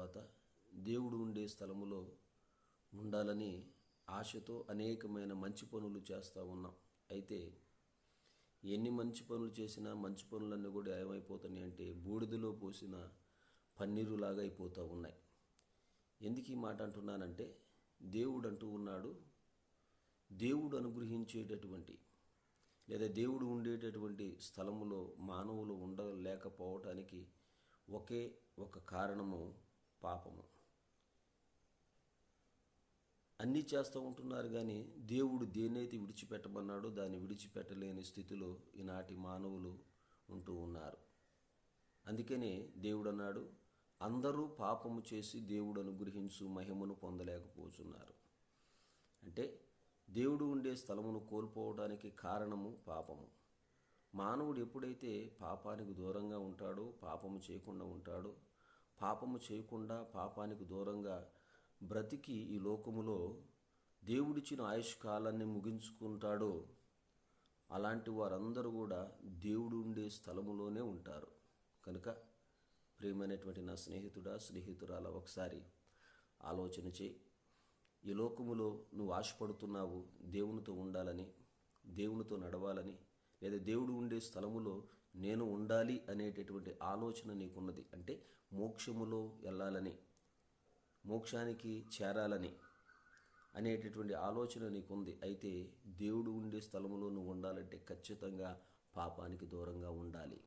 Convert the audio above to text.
తర్వాత దేవుడు ఉండే స్థలములో ఉండాలని ఆశతో అనేకమైన మంచి పనులు చేస్తూ ఉన్నాం. అయితే ఎన్ని మంచి పనులు చేసినా మంచి పనులన్నీ కూడా ఏమైపోతున్నాయి అంటే బూడిదలో పోసిన పన్నీరులాగా అయిపోతూ ఉన్నాయి. ఎందుకు ఈ మాట అంటున్నానంటే దేవుడు అంటూ ఉన్నాడు దేవుడు అనుగ్రహించేటటువంటి లేదా దేవుడు ఉండేటటువంటి స్థలములో మానవులు ఉండలేకపోవటానికి ఒకే ఒక కారణము పాపము. అన్నీ చేస్తూ ఉంటున్నారు కానీ దేవుడు దేన్నైతే విడిచిపెట్టమన్నాడో దాన్ని విడిచిపెట్టలేని స్థితిలో ఈనాటి మానవులు ఉంటూ ఉన్నారు. అందుకనే దేవుడు అన్నాడు అందరూ పాపము చేసి దేవుడు అనుగ్రహించు మహిమను పొందలేకపోతున్నారు. అంటే దేవుడు ఉండే స్థలమును కోల్పోవడానికి కారణము పాపము. మానవుడు ఎప్పుడైతే పాపానికి దూరంగా ఉంటాడో పాపము చేయకుండా ఉంటాడో పాపము చేయకుండా పాపానికి దూరంగా బ్రతికి ఈ లోకములో దేవుడిచ్చిన ఆయుష్కాలాన్ని ముగించుకుంటాడో అలాంటి వారందరూ కూడా దేవుడు ఉండే స్థలములోనే ఉంటారు. కనుక ప్రియమైనటువంటి నా స్నేహితుడా స్నేహితురాల ఒకసారి ఆలోచన చేయి. ఈ లోకములో నువ్వు ఆశపడుతున్నావు దేవునితో ఉండాలని దేవునితో నడవాలని లేదా దేవుడు ఉండే స్థలములో నేను ఉండాలి అనేటటువంటి ఆలోచన నీకున్నది. అంటే మోక్షములో వెళ్ళాలని మోక్షానికి చేరాలని అనేటటువంటి ఆలోచన నీకుంది. అయితే దేవుడు ఉండే స్థలములో నువ్వు ఉండాలంటే ఖచ్చితంగా పాపానికి దూరంగా ఉండాలి.